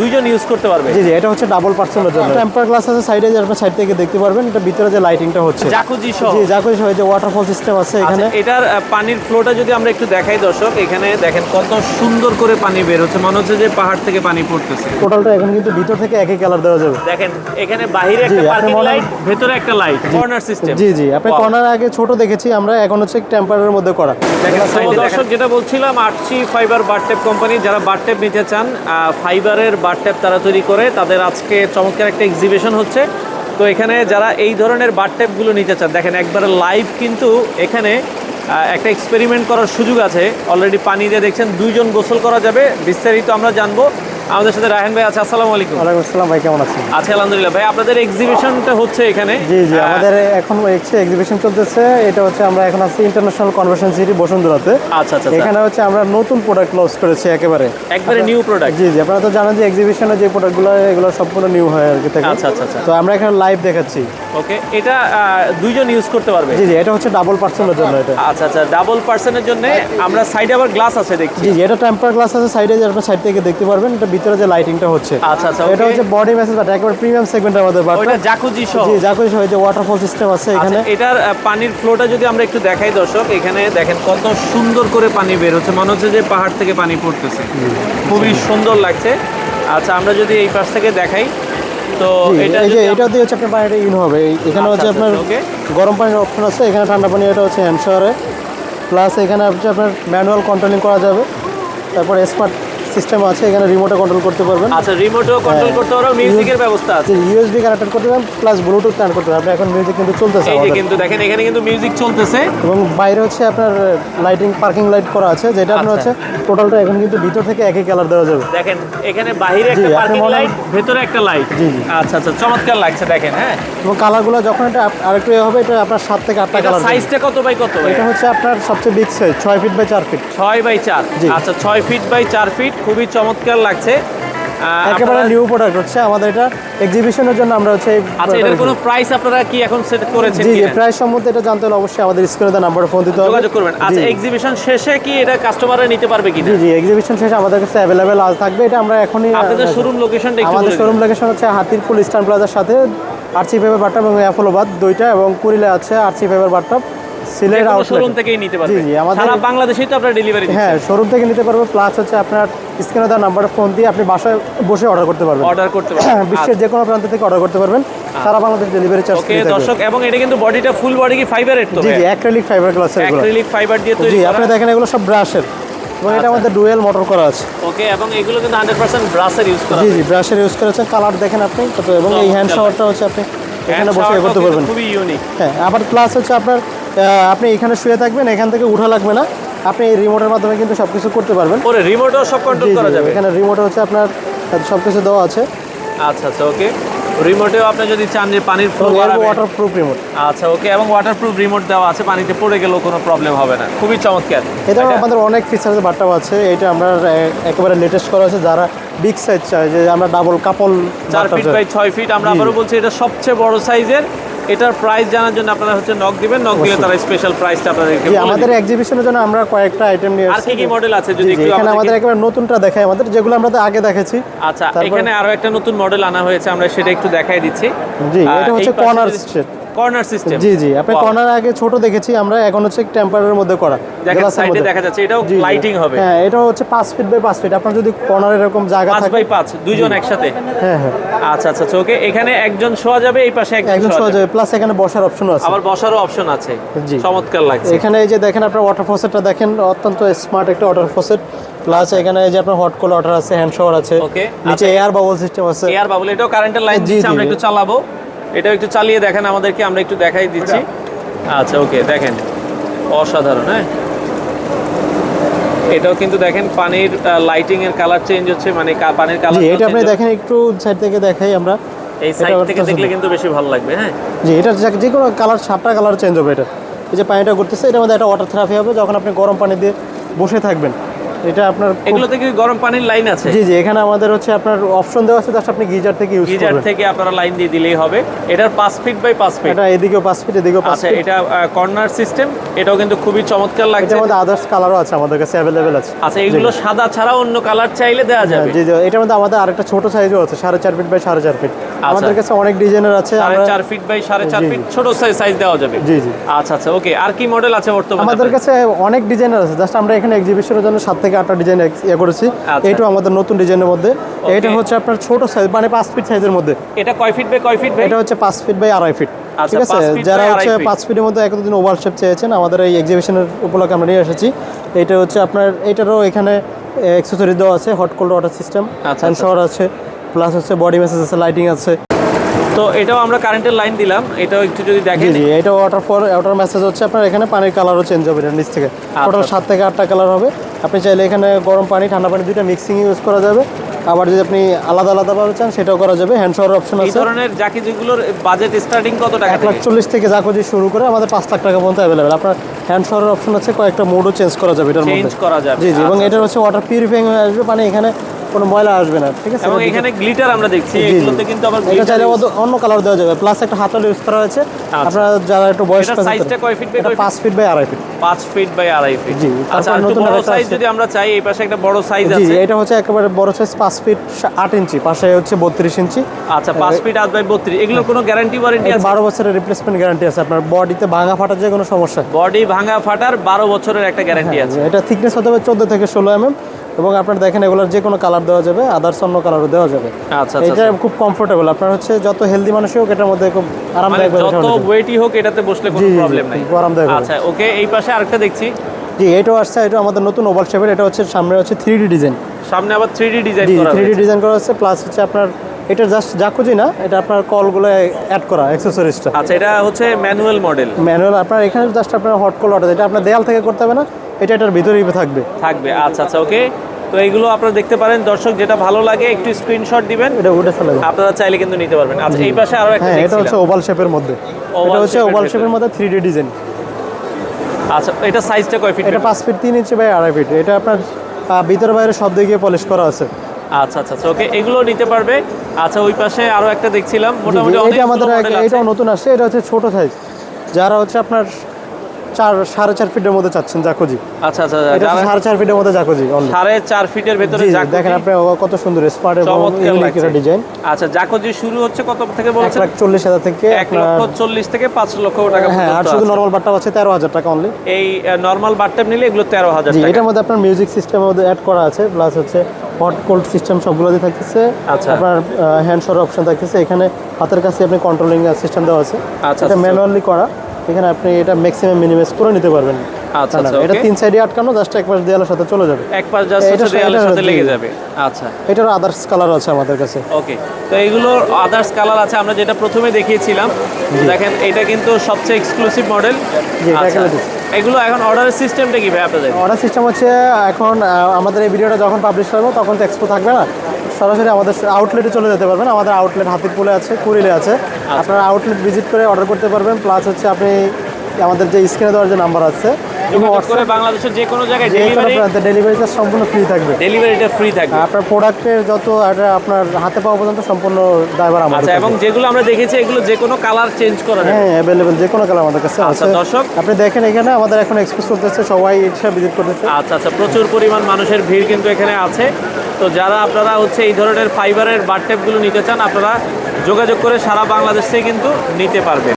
দুইজন ইউজ করতে পারবে। জি জি এটা হচ্ছে ডাবল পার্সনের জন্য। টেম্পার গ্লাস আছে সাইডে যে আপনার সাইড থেকে দেখতে পারবেন এটা ভিতরে যে লাইটিংটা হচ্ছে। জাকুজি সহ। জি যা করে যে ওয়াটারফল সিস্টেম আছে এখানে। আচ্ছা, এটার আহ, পানির ফ্লোটা যদি আমরা একটু দেখাই দর্শক এখানে দেখেন কত সুন্দর করে পানি বের হচ্ছে মনে হচ্ছে যে পাহাড় থেকে পানি পড়তেছে। টোটালটা এখন কিন্তু ভিতর থেকে একই কালার দেওয়া যাবে। দেখেন এখানে বাহিরে একটা আপনি পার্কিং লাইট ভেতরে একটা লাইট কর্নার সিস্টেম জি জি আপনি কর্নার আগে ছোট দেখেছি আমরা এখন হচ্ছে টেম্পারের মধ্যে করা। দেখেন দর্শক যেটা বলছিলাম আরসি ফাইবার বারটেপ কোম্পানি যারা বারটেপ নিতে চান আহ, ফাইবারের ট্যাপ তারা তৈরি করে, তাদের আজকে চমৎকার একটা এক্সিবিশন হচ্ছে। তো এখানে যারা এই ধরনের বার ট্যাপগুলো নিতে চান, দেখেন একবারে লাইভ কিন্তু এখানে একটা এক্সপেরিমেন্ট করার সুযোগ আছে। অলরেডি পানি দিয়ে দেখছেন দুইজন গোসল করা যাবে, বিস্তারিত আমরা জানব। আমাদের সাথে রায়হান ভাই আছে আসসালামু আলাইকুম। ওয়ালাইকুম আসসালাম ভাই কেমন আছেন? আচ্ছা আলহামদুলিল্লাহ। ভাই আপনাদের এক্সিবিশনটা হচ্ছে এখানে। জি জি আমাদের এখন হচ্ছে এক্সিবিশন চলতেছে। এটা হচ্ছে আমরা এখন আছি ইন্টারন্যাশনাল কনভেনশন সিটি বসুন্ধরাতে। আচ্ছা আচ্ছা আচ্ছা। এখানে হচ্ছে আমরা নতুন প্রোডাক্ট লঞ্চ করেছি একেবারে। একবারে নিউ প্রোডাক্ট জি জি আপনারা তো জানেন যে এক্সিবিশনে যে প্রোডাক্টগুলো এগুলো সম্পূর্ণ নিউ হয় আর কি থেকে। আচ্ছা আচ্ছা আচ্ছা। তো আমরা এখানে লাইভ দেখাচ্ছি। ওকে এটা দুইজন ইউজ করতে পারবে? জি জি এটা হচ্ছে ডাবল পার্সনের জন্য এটা। আচ্ছা আচ্ছা ডাবল পার্সনের জন্য আমরা সাইডে আবার গ্লাস আছে দেখছি। জি জি এটা টেম্পার গ্লাস আছে সাইডে যে আপনার সাইড থেকে দেখতে পারবেন এটা ভিতরে যে লাইটিংটা হচ্ছে। আচ্ছা আচ্ছা এটা হচ্ছে বডি মেসেজ বাট একেবারে প্রিমিয়াম সেগমেন্টের মধ্যে বাট ওইটা জাকুজি সহ? জি যা করে যে ওয়াটারফল সিস্টেম আছে এখানে। আচ্ছা, এটার পানির ফ্লোটা যদি আমরা একটু দেখাই দর্শক এখানে দেখেন কত সুন্দর করে পানি বের হচ্ছে। মনে হচ্ছে যে পাহাড় থেকে পানি পড়তেছে। খুবই সুন্দর লাগছে। আচ্ছা আমরা যদি এই পাশ থেকে দেখাই তো জি, এটা এই যে এটা দিয়ে হচ্ছে আপনার পানিটা ইন হবে। এখানে হচ্ছে আচ্ছা, আপনার গরম পানির অপশন আছে। এখানে ঠান্ডা পানি এটা হচ্ছে হ্যান্ড শাওয়ারে প্লাস এখানে হচ্ছে আপনার ম্যানুয়াল কন্ট্রোলিং করা যাবে। তারপর স্মার্ট সিস্টেম আছে এখানে রিমোটে কন্ট্রোল করতে পারবেন। আচ্ছা রিমোটও কন্ট্রোল করতে পারো মিউজিকের ব্যবস্থা আছে। ইউএসবি কানেক্টেড করতে পারবেন প্লাস ব্লুটুথ কানেক্ট করতে পারবেন আপনি এখন মিউজিক কিন্তু চলতেছে এই যে কিন্তু দেখেন এখানে কিন্তু মিউজিক চলতেছে। এবং বাইরে হচ্ছে আপনার লাইটিং পার্কিং লাইট করা আছে যেটা আপনার আচ্ছা। হচ্ছে টোটালটা এখন কিন্তু ভিতর থেকে একই কালার দেওয়া যাবে। দেখেন এখানে বাহিরে একটা পার্কিং লাইট ভেতরে একটা লাইট জি, জি। আচ্ছা আচ্ছা চমৎকার লাগছে দেখেন হ্যাঁ। এবং কালারগুলো যখন এটা আরেকটু এ হবে এটা আপনার সাত থেকে আটটা কালার সাইজটা কত বাই কত? এটা হচ্ছে আপনার সবচেয়ে বিগ সাইজ ছয় ফিট বাই চার ফিট ছয় বাই চার। আচ্ছা ছয় ফিট বাই চার ফিট খুবই চমৎকার লাগছে। একেবারে নিউ প্রোডাক্ট হচ্ছে আমাদের এটা। এক্সিবিশনের জন্য আমরা হচ্ছে আচ্ছা এটার কোনো প্রাইস আপনারা কি এখন সেট করেছেন জি প্রাইস সম্বন্ধে এটা জানতে হলে অবশ্যই আমাদের স্ক্রিনে নাম্বারে ফোন দিতে হবে। যোগাযোগ করবেন। আচ্ছা এক্সিবিশন শেষে কি এটা কাস্টমাররা নিতে পারবে কিনা? জি জি এক্সিবিশন শেষে আমাদের কাছে অ্যাভেলেবেল আজ থাকবে। এটা আমরা এখনই আপনাদের শোরুম লোকেশনটা একটু আমাদের শোরুম লোকেশন হচ্ছে হাতিরপুল ইস্টার্ন প্লাজার সাথে আরসি ফেভার বাট্টাপ এবং অ্যাপোলোবাদ দুইটা এবং কুড়িলে আছে আরসি ফেভার বাট্টাপ সিলেট শোরুম আউটলেট থেকেই নিতে পারবে। জি, জি, আমাদের- সারা বাংলাদেশেই তো আপনারা ডেলিভারি হ্যাঁ শোরুম থেকে নিতে পারব। প্লাস হচ্ছে আপনার স্ক্রিনে দেওয়া নাম্বারে ফোন দিয়ে আপনি বাসায় বসে অর্ডার করতে পারবেন। অর্ডার করতে পারবেন। হ্যাঁ, বিশ্বের যে কোনো প্রান্ত থেকে অর্ডার করতে পারবেন। সারা বাংলাদেশ ডেলিভারি চার্জ ওকে দর্শক এবং এটা কিন্তু বডিটা ফুল বডি কি ফাইবারের তো? জি জি অ্যাক্রিলিক ফাইবার গ্লাসের এগুলো। অ্যাক্রিলিক ফাইবার দিয়ে তৈরি জি আপনি দেখেন এগুলো সব ব্রাশের এবং এটা আচ্ছা। আমাদের ডুয়েল মোটর করা আছে। ওকে এবং এগুলো কিন্তু হান্ড্রেড পার্সেন্ট ব্রাসের ইউজ করা জি জি ব্রাশের ইউজ করেছেন কালার দেখেন আপনি। কত এবং এই হ্যান্ড শাওয়ারটা হচ্ছে আপনি। এখানে বসে করতে পারবেন। খুবই ইউনিক হ্যাঁ আবার প্লাস হচ্ছে আপনার আপনি এখানে শুয়ে থাকবেন এখান থেকে উঠা লাগবে না। আপনি এই রিমোটের মাধ্যমে কিন্তু সব কিছু করতে পারবেন। ওরে রিমোটও সব কন্ট্রোল করা যাবে। এখানে রিমোট হচ্ছে আপনার সব কিছু দেওয়া আছে। আচ্ছা আচ্ছা ওকে। রিমোটেও আপনি যদি চান যে পানির ফ্লো এবং বাড়াবে ওয়াটার প্রুফ রিমোট আচ্ছা ওকে এবং ওয়াটারপ্রুফ রিমোট দেওয়া আছে পানিতে পড়ে গেলেও কোনো প্রবলেম হবে না। খুবই চমৎকার। এটা আমাদের অনেক ফিচার্স বাট্টাও আছে। এটা আমরা একেবারে লেটেস্ট করা আছে যারা বিগ সাইজ চায় যে আমরা ডাবল কাপল চার ফিট বাই ছয় ফিট আমরা আবারও বলছি এটা সবচেয়ে বড় সাইজের এটার প্রাইস জানার জন্য আপনারা হচ্ছে নক দিবেন নক দিলে তারা স্পেশাল প্রাইসটা আপনাদেরকে আমাদের এক্সিবিশনের জন্য আমরা কয়েকটা আইটেম নিয়ে আর কি কি মডেল আছে যদি একটু এখানে আমাদের একবার নতুনটা দেখাই আমাদের যেগুলো আমরা তো আগে দেখেছি। আচ্ছা এখানে আরও একটা নতুন মডেল আনা হয়েছে আমরা সেটা একটু দেখাই দিচ্ছি। জি এটা হচ্ছে কর্নার কর্নার সিস্টেম জি জি আপনি কর্নার আগে ছোট দেখেছি আমরা এখন হচ্ছে টেম্পারের মধ্যে করা। দেখেন সাইডে দেখা যাচ্ছে এটাও। লাইটিং হবে। হ্যাঁ এটা হচ্ছে পাঁচ ফিট বাই পাঁচ ফিট আপনার যদি কর্নার এরকম জায়গা থাকে বাই পাঁচ দুইজন একসাথে? হ্যাঁ হ্যাঁ। আচ্ছা আচ্ছা আচ্ছা ওকে এখানে একজন শোয়া যাবে এই পাশে একজন শোয়া যাবে। প্লাস এখানে বসার অপশনও আছে। আবার বসারও অপশন আছে। জি। চমৎকার লাগছে। এখানে এই যে দেখেন আপনার ওয়াটার ফসেটটা দেখেন অত্যন্ত স্মার্ট একটা ওয়াটার ফসেট প্লাস এখানে এই যে আপনার হট কোল ওয়াটার আছে হ্যান্ড শাওয়ার আছে। নিচে। এয়ার বাবল সিস্টেম আছে। এয়ার বাবল এটাও কারেন্টের লাইন দিচ্ছে আমরা একটু চালাবো। এটাও একটু চালিয়ে দেখেন আমাদেরকে আমরা একটু দেখাই দিচ্ছি। আচ্ছা ওকে দেখেন। অসাধারণ হ্যাঁ? এটাও কিন্তু দেখেন পানির লাইটিং এর কালার চেঞ্জ হচ্ছে মানে পানির কালার জি এটা আপনি দেখেন একটু সাইড থেকে দেখাই আমরা। এই সাইড থেকে দেখলে কিন্তু বেশি ভালো লাগবে হ্যাঁ? জি এটা যে- যে কোনো কালার সাতটা কালার চেঞ্জ হবে এটা। এই যে পানিটা করতেছে এটার মধ্যে একটা ওয়াটার থেরাপি হবে যখন আপনি গরম পানি দিয়ে বসে থাকবেন। এটা আপনার এগুলো থেকে গরম পানির লাইন আছে। জি জি এখানে আমাদের হচ্ছে আপনার অপশন দেওয়া আছে জাস্ট আপনি গিজার থেকে ইউজ গিজার থেকে আপনারা লাইন দিয়ে দিলেই হবে। এটার পাঁচ ফিট বাই পাঁচ ফিট এটা এদিকেও পাঁচ ফিট এদিকেও পাঁচ আচ্ছা ফিট এটা কর্নার সিস্টেম এটাও কিন্তু খুবই চমৎকার লাগছে। মধ্যে আদার্স কালারও আছে আমাদের কাছে অ্যাভেলেবেল আছে। আচ্ছা এগুলো সাদা ছাড়া অন্য কালার চাইলে দেওয়া যাবে। জি জি এটার মধ্যে আমাদের আরেকটা ছোট সাইজও আছে সাড়ে চার ফিট বাই সাড়ে চার ফিট আমাদের কাছে অনেক ডিজাইনের আছে চার ফিট বাই সাড়ে চার ফিট ছোট সাইজ দেওয়া যাবে। জি জি। আচ্ছা আচ্ছা ওকে আর কি মডেল আছে বর্তমানে? আমাদের কাছে অনেক ডিজাইনার আছে জাস্ট আমরা এখানে এক্সিবিশনের জন্য সাত থেকে আটটা ডিজাইন ইয়ে করেছি। আচ্ছা। এইটাও আমাদের নতুন ডিজাইনের মধ্যে। এটা হচ্ছে আপনার ছোট সাইজ মানে পাঁচ ফিট সাইজের মধ্যে। এটা কয় ফিট বাই কয় ফিট এটা হচ্ছে পাঁচ ফিট বাই আড়াই ফিট আচ্ছা, ঠিক আছে? যারা হচ্ছে। পাঁচ ফিটের মধ্যে একদিন ওভার শেপ চেয়েছেন আমাদের এই এক্সিবিশনের উপলক্ষে আমরা নিয়ে এসেছি। এটা হচ্ছে আপনার এটারও এখানে অ্যাক্সেসরি দেওয়া আছে হট কোল্ড ওয়াটার সিস্টেম আচ্ছা, হ্যান্ড আছে। প্লাস হচ্ছে বডি ম্যাসেজ আছে লাইটিং আছে। তো এটাও আমরা কারেন্টের লাইন দিলাম। এটাও একটু যদি দেখেন। জি এটা ওয়াটার ফর ওয়াটার মেসেজ হচ্ছে আপনার এখানে পানির কালারও চেঞ্জ হবে এটার নিচ থেকে। আচ্ছা। টোটাল সাত থেকে আটটা কালার হবে। আপনি চাইলে এখানে গরম পানি ঠান্ডা পানি দুইটা মিক্সিং ইউজ করা যাবে। আবার যদি আপনি আলাদা আলাদাভাবে চান সেটাও করা যাবে। হ্যান্ড শাওয়ার অপশন আছে। এই ধরনের জাকি যেগুলোর বাজেট স্টার্টিং কত টাকা এক লাখ থেকে? চল্লিশ থেকে জাকোজি শুরু করে আমাদের পাঁচ লাখ টাকা পর্যন্ত অ্যাভেলেবেল আপনার হ্যান্ড শাওয়ারের অপশন আছে কয়েকটা মোডও চেঞ্জ করা যাবে এটার মধ্যে। চেঞ্জ করা যাবে জি জি এবং আচ্ছা, এটার হচ্ছে ওয়াটার পিউরিফাইং হয়ে আসবে। মানে এখানে কোনো ময়লা আসবে না ঠিক আছে? এবং এখানে গ্লিটার আমরা দেখছি জি, জি। এগুলোতে কিন্তু আবার এটা চাইলে অন্য- কালার দেওয়া যাবে। প্লাস একটা হাতল ইউজ করা হয়েছে। আপনারা যারা একটু বয়স্ক এটার সাইজটা কয় ফিট বাই এটা কয় পাঁচ ফিট বাই আড়াই ফিট পাঁচ ফিট বাই আড়াই ফিট জি, আচ্ছা নতুন বড় সাইজ যদি আমরা চাই এই পাশে একটা বড় সাইজ জি আছে? এটা হচ্ছে একেবারে বড় সাইজ পাঁচ ফিট আট ইঞ্চি পাশে হচ্ছে বত্রিশ ইঞ্চি। আচ্ছা পাঁচ ফিট আট বাই বত্রিশ এগুলোর কোনো গ্যারান্টি ওয়ারেন্টি আছে? বারো বছরের রিপ্লেসমেন্ট গ্যারান্টি আছে আপনার। বডিতে ভাঙা ফাটার যে কোনো সমস্যা। বডি ভাঙা ফাটার বারো বছরের একটা গ্যারান্টি আছে। এটা থিকনেস হতে হবে চোদ্দ থেকে ষোলো এমএম এবং আপনার দেখেন এগুলোর যে কোনো কালার দেওয়া যাবে আদার্স অন্য কালারও দেওয়া যাবে। আচ্ছা আচ্ছা এটা খুব কমফোর্টেবল আপনার হচ্ছে যত হেলদি মানুষই হোক এটার মধ্যে খুব মানে আরামদায়ক যত ওয়েটই হোক এটাতে বসলে কোনো প্রবলেম নাই। খুব আরামদায়ক। আচ্ছা ওকে এই পাশে আরেকটা দেখছি। জি এটাও আসছে এটা আমাদের নতুন ওভাল শেপের এটা হচ্ছে সামনে হচ্ছে থ্রি ডি ডিজাইন সামনে আবার three D design three D design করা হচ্ছে প্লাস হচ্ছে আপনার এটা জাস্ট জাকুজি না এটা আপনার কলগুলো অ্যাড করা অ্যাক্সেসরিজটা আচ্ছা এটা হচ্ছে ম্যানুয়াল মডেল ম্যানুয়াল আপনার এখানে জাস্ট আপনার হট কল অর্ডার এটা আপনার দেয়াল থেকে করতে হবে না এটা এটার ভিতরেই থাকবে। থাকবে আচ্ছা আচ্ছা ওকে তো এইগুলো আপনারা দেখতে পারেন। দর্শক যেটা ভালো লাগে একটু স্ক্রিনশট দিবেন। এটা উঠে ফেলে যাবে। আপনারা চাইলে কিন্তু নিতে পারবেন। আচ্ছা এই পাশে আরও একটা হ্যাঁ এটা হচ্ছে ওভাল শেপের মধ্যে। এটা হচ্ছে ওভাল শেপের মধ্যে। থ্রি ডি ডিজাইন আচ্ছা এটা সাইজটা কয় ফিট এটা পাঁচ ফিট তিন ইঞ্চি বাই আড়াই ফিট এটা আপনার ভিতরে বাইরে সব দিকে পলিশ করা আছে। আচ্ছা আচ্ছা আচ্ছা ওকে এগুলো নিতে পারবে। আচ্ছা ওই পাশে আরও একটা দেখছিলাম। মোটামুটি অনেক আমাদের এটাও নতুন আসছে এটা হচ্ছে ছোট সাইজ যারা হচ্ছে আপনার চার সাড়ে চার ফিটের মধ্যে চাচ্ছেন জাকোজি। আচ্ছা আচ্ছা এটা সাড়ে চার ফিটের মধ্যে জাকোজি সাড়ে চার ফিটের ভেতরে দেখেন আপনি কত সুন্দর স্মার্ট এবং ইউনিক ডিজাইন আচ্ছা জাকুজি শুরু হচ্ছে কত থেকে বলছেন? হাজার থেকে লক্ষ চল্লিশ থেকে পাঁচ লক্ষ টাকা হ্যাঁ আর শুধু। নর্মাল বাট্টা আছে তেরো হাজার টাকা অনলি এই নর্মাল নিলে এগুলো তেরো হাজার টাকা। এটার মধ্যে আপনার মিউজিক সিস্টেমের মধ্যে অ্যাড করা আছে প্লাস হচ্ছে হট কোল্ড সিস্টেম সবগুলোতে থাকতেছে। আচ্ছা। আপনার হ্যান্ড শোর অপশন থাকতেছে। এখানে হাতের কাছে আপনি কন্ট্রোলিং সিস্টেম দেওয়া আছে। আচ্ছা, এটা আচ্ছা। ম্যানুয়ালি করা। এখানে আপনি এটা ম্যাক্সিমাম মিনিমাইজ করে নিতে পারবেন। আচ্ছা আচ্ছা এটা তিন সাইডে আটকানো জাস্ট একবার দেয়ালের সাথে চলে যাবে। এক পাশ জাস্ট দেয়ালের সাথে লেগে যাবে। আচ্ছা। এটার আদার্স কালার আছে আমাদের কাছে। ওকে তো এইগুলোর আদার্স কালার আছে আমরা যেটা প্রথমে দেখিয়েছিলাম। দেখেন এটা কিন্তু সবচেয়ে এক্সক্লুসিভ মডেল আচ্ছা। এগুলো এখন অর্ডারের সিস্টেমটা কি ভাই আপনাদের? অর্ডার সিস্টেম হচ্ছে এখন আমাদের এই ভিডিওটা যখন পাবলিশ করব তখন তো এক্সপো থাকবে না। সরাসরি আমাদের আউটলেটে চলে যেতে পারবেন। আমাদের আউটলেট হাতিরপুলে আছে কুড়িলে আছে। আচ্ছা। আপনারা আউটলেট ভিজিট করে অর্ডার করতে পারবেন। প্লাস হচ্ছে আপনি আমাদের যে স্ক্রিনে দেওয়ার যে নাম্বার আছে করে বাংলাদেশের যে কোনো জায়গায় ডেলিভারি প্রান্তে সম্পূর্ণ ফ্রি থাকবে। ডেলিভারিটা ফ্রি থাকবে। আপনার প্রোডাক্টের যত আপনার হাতে পাওয়া পর্যন্ত সম্পূর্ণ ড্রাইভার আমাদের আচ্ছা এবং যেগুলো আমরা দেখেছি এগুলো যে কোনো কালার চেঞ্জ করা হ্যাঁ অ্যাভেলেবেল যে কোনো কালার আমাদের কাছে আচ্ছা, আছে। দর্শক। আপনি দেখেন এখানে আমাদের এখন এক্সপোজ করতেছে সবাই এসে ভিজিট করতেছে। আচ্ছা আচ্ছা প্রচুর পরিমাণ মানুষের ভিড় কিন্তু এখানে আছে। তো যারা আপনারা হচ্ছে এই ধরনের ফাইবারের বারটেপগুলো নিতে চান আপনারা যোগাযোগ করে সারা বাংলাদেশ থেকে কিন্তু নিতে পারবেন।